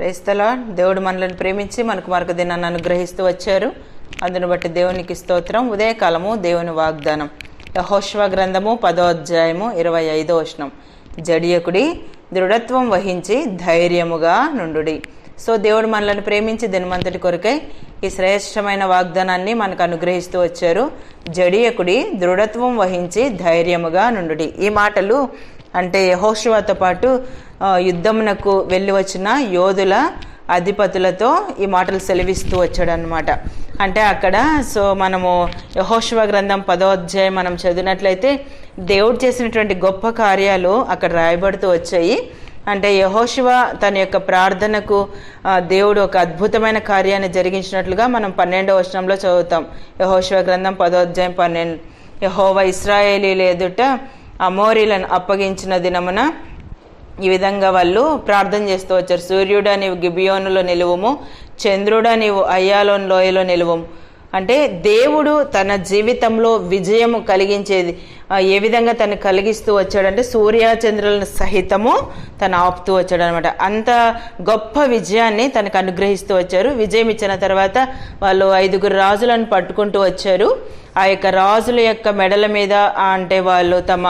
క్రైస్తలా దేవుడు మనల్ని ప్రేమించి మనకు మరొక దినాన్ని అనుగ్రహిస్తూ వచ్చారు. అందును బట్టి దేవునికి స్తోత్రం. ఉదయకాలము దేవుని వాగ్దానం. యహోష్వ గ్రంథము పదో అధ్యాయము ఇరవై ఐదో వచనం. జడియకుడి దృఢత్వం వహించి ధైర్యముగా నుండుడి. సో దేవుడు మనలను ప్రేమించి దినమంతటి కొరకై ఈ శ్రేష్టమైన వాగ్దానాన్ని మనకు అనుగ్రహిస్తూ వచ్చారు. జడియకుడి దృఢత్వం వహించి ధైర్యముగా నుండుడి. ఈ మాటలు అంటే యహోష్వాతో పాటు యుద్ధమునకు వెళ్ళి వచ్చిన యోధుల అధిపతులతో ఈ మాటలు సెలవిస్తూ వచ్చాడనమాట అంటే అక్కడ సో మనము యహోశివ గ్రంథం పదో అధ్యాయం మనం చదివినట్లయితే దేవుడు చేసినటువంటి గొప్ప కార్యాలు అక్కడ రాయబడుతూ వచ్చాయి. అంటే యహోశివ తన యొక్క ప్రార్థనకు దేవుడు ఒక అద్భుతమైన కార్యాన్ని జరిగించినట్లుగా మనం పన్నెండవ వచనంలో చదువుతాం. యహోశివ గ్రంథం పదో అధ్యాయం పన్నెండు. యహోవ ఇస్రాయేలీల ఎదుట అమోరీలను అప్పగించిన దినమున ఈ విధంగా వాళ్ళు ప్రార్థన చేస్తూ వచ్చారు. సూర్యుడా నీవు గిబియోనులో నిలువము చంద్రుడా నీవు అయ్యాలోన్ లోయలో నిలువము. అంటే దేవుడు తన జీవితంలో విజయము కలిగించేది ఏ విధంగా తను కలిగిస్తూ వచ్చాడంటే సూర్యచంద్రులను సహితము తను ఆపుతూ వచ్చాడు అనమాట అంత గొప్ప విజయాన్ని తనకు అనుగ్రహిస్తూ వచ్చారు. విజయం ఇచ్చిన తర్వాత వాళ్ళు ఐదుగురు రాజులను పట్టుకుంటూ వచ్చారు. ఆ యొక్క రాజుల యొక్క మెడల మీద అంటే వాళ్ళు తమ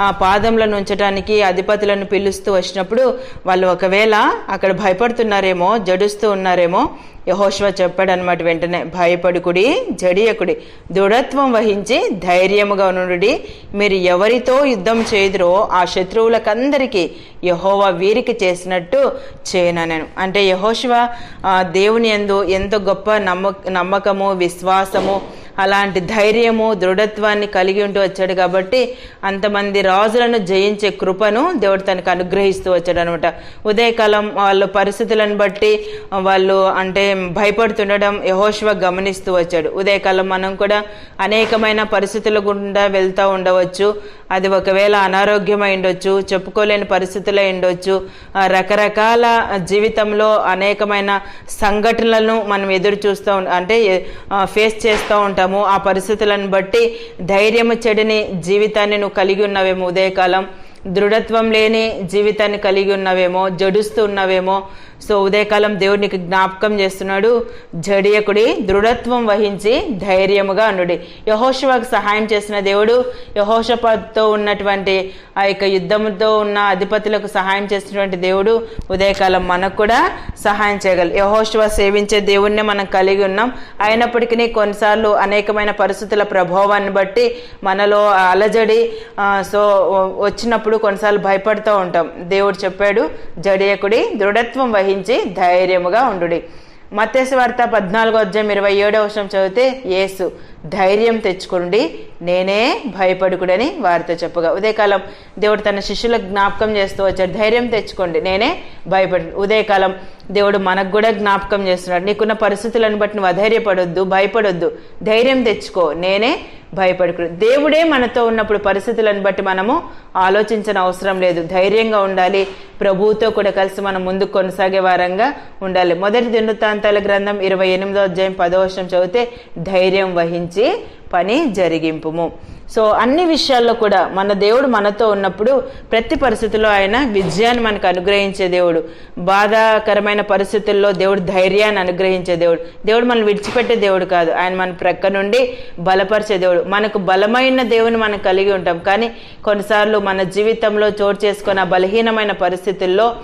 ఆ పాదములను ఉంచడానికి అధిపతులను పిలుస్తూ వచ్చినప్పుడు వాళ్ళు ఒకవేళ అక్కడ భయపడుతున్నారేమో జడుస్తూ ఉన్నారేమో యహోష్వ చెప్పాడు అనమాట వెంటనే భయపడుకుడి జడియకుడి దృఢత్వం వహించి ధైర్యముగా నుండి మీరు ఎవరితో యుద్ధం చేయుదురో ఆ శత్రువులకందరికీ యహోవా వీరికి చేసినట్టు చేయనను అంటే యహోష్వ దేవుని యందు ఎంతో గొప్ప నమ్మ నమ్మకము విశ్వాసము అలాంటి ధైర్యము దృఢత్వాన్ని కలిగి ఉంటూ వచ్చాడు కాబట్టి అంతమంది రాజులను జయించే కృపను దేవుడు తనకు అనుగ్రహిస్తూ వచ్చాడు అనమాట ఉదయకాలం వాళ్ళ పరిస్థితులను బట్టి వాళ్ళు అంటే భయపడుతుండడం యహోశివ గమనిస్తూ వచ్చాడు. ఉదయకాలం మనం కూడా అనేకమైన పరిస్థితుల గుండా వెళ్తూ ఉండవచ్చు. అది ఒకవేళ అనారోగ్యమై ఉండొచ్చు చెప్పుకోలేని పరిస్థితులు ఉండొచ్చు. రకరకాల జీవితంలో అనేకమైన సంఘటనలను మనం ఎదురు చూస్తూ అంటే ఫేస్ చేస్తూ ఉంటాము. ఆ పరిస్థితులను బట్టి ధైర్యము చెడిని జీవితాన్ని నువ్వు కలిగి ఉన్నావేమో ఉదయకాలం. దృఢత్వం లేని జీవితాన్ని కలిగి ఉన్నవేమో జడుస్తూ ఉన్నవేమో సో ఉదయకాలం దేవునికి జ్ఞాపకం చేస్తున్నాడు. జడియకుడి దృఢత్వం వహించి ధైర్యముగా అనుడి యహోషవాకు సహాయం చేసిన దేవుడు యహోషపతో ఉన్నటువంటి ఆ యొక్క యుద్ధంతో ఉన్న అధిపతులకు సహాయం చేసినటువంటి దేవుడు ఉదయకాలం మనకు కూడా సహాయం చేయగలరు యహోషువ సేవించే దేవుణ్ణి మనం కలిగి ఉన్నాం. అయినప్పటికీ కొన్నిసార్లు అనేకమైన పరిస్థితుల ప్రభావాన్ని బట్టి మనలో అలజడి సో వచ్చినప్పుడు కొన్నిసార్లు భయపడుతూ ఉంటాం. దేవుడు చెప్పాడు జడియకుడి దృఢత్వం వహించి ధైర్యముగా ఉండుడి. మత్స్యవార్త పద్నాలుగో అధ్యాయం ఇరవై ఏడవ వర్షం చదివితే యేసు ధైర్యం తెచ్చుకోండి నేనే భయపడుకుడని వారితో చెప్పగా. ఉదయకాలం దేవుడు తన శిష్యులకు జ్ఞాపకం చేస్తూ వచ్చాడు ధైర్యం తెచ్చుకోండి నేనే భయపడు ఉదయకాలం దేవుడు మనకు కూడా జ్ఞాపకం చేస్తున్నాడు. నీకున్న పరిస్థితులను బట్టి నువ్వు అధైర్యపడొద్దు భయపడొద్దు. ధైర్యం తెచ్చుకో. నేనే భయపడకూడదు దేవుడే మనతో ఉన్నప్పుడు పరిస్థితులను బట్టి మనము ఆలోచించిన అవసరం లేదు. ధైర్యంగా ఉండాలి. ప్రభువుతో కూడా కలిసి మనం ముందుకు కొనసాగే వారంగా ఉండాలి. మొదటి దినృత్తాంతాల గ్రంథం ఇరవై ఎనిమిదో అధ్యాయం పదో వర్షం చదివితే ధైర్యం వహించి పని జరిగింపుము. సో అన్ని విషయాల్లో కూడా మన దేవుడు మనతో ఉన్నప్పుడు ప్రతి పరిస్థితిలో ఆయన విజయాన్ని మనకు అనుగ్రహించే దేవుడు. బాధాకరమైన పరిస్థితుల్లో దేవుడు ధైర్యాన్ని అనుగ్రహించే దేవుడు. దేవుడు మనం విడిచిపెట్టే దేవుడు కాదు. ఆయన మన ప్రక్క నుండి బలపరిచే దేవుడు. మనకు బలమైన దేవుని మనం కలిగి ఉంటాం. కానీ కొన్నిసార్లు మన జీవితంలో చోటు చేసుకున్న బలహీనమైన పరిస్థితుల్లో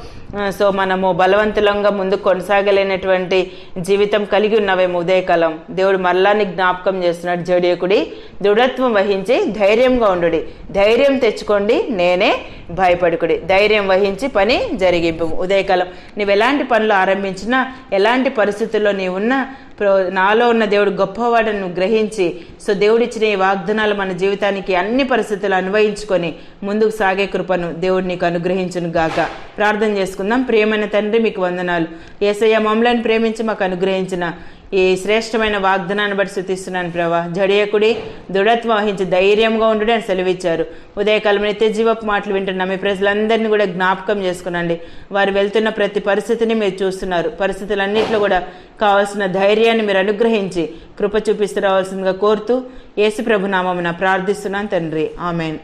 సో మనము బలవంతులంగా ముందుకు కొనసాగలేనటువంటి జీవితం కలిగి ఉన్నవేమో ఉదయకాలం. దేవుడు మరలాని జ్ఞాపకం చేస్తున్నాడు జడియకుడి. దృఢత్వం వహించి ధైర్యంగా ఉండుడి. ధైర్యం తెచ్చుకోండి నేనే భయపడుకుడి. ధైర్యం వహించి పని జరిగింపు. ఉదయకాలం. నీవు ఎలాంటి పనులు ఆరంభించినా ఎలాంటి పరిస్థితుల్లో నీవు ఉన్నా ప్రో- నాలో ఉన్న దేవుడు గొప్పవాడని గ్రహించి సో దేవుడిచ్చిన ఈ వాగ్దానాలు మన జీవితానికి అన్ని పరిస్థితులు అన్వయించుకొని ముందుకు సాగే కృపను దేవుడు నీకు అనుగ్రహించును గాక. ప్రార్థన చేసుకుందాం. ప్రియమైన తండ్రి మీకు వందనాలు. ఏసయ్య మమ్మలను ప్రేమించి మాకు అనుగ్రహించిన ఈ శ్రేష్టమైన వాగ్దానాన్ని బట్టి స్థుతిస్తున్నాను ప్రభా. జడియకుడి దృఢత్వం వహించి ధైర్యంగా ఉండు అని సెలవిచ్చారు. ఉదయకాలం నిత్య జీవపు మాటలు వింటున్న మీ ప్రజలందరినీ కూడా జ్ఞాపకం చేసుకునండి. వారు వెళ్తున్న ప్రతి పరిస్థితిని మీరు చూస్తున్నారు. పరిస్థితులన్నింటిలో కూడా కావాల్సిన ధైర్యాన్ని మీరు అనుగ్రహించి కృప చూపిస్తూ రావాల్సిందిగా కోరుతూ యేసుప్రభు నామమున ప్రార్థిస్తున్నాను తండ్రి. ఆమెన్.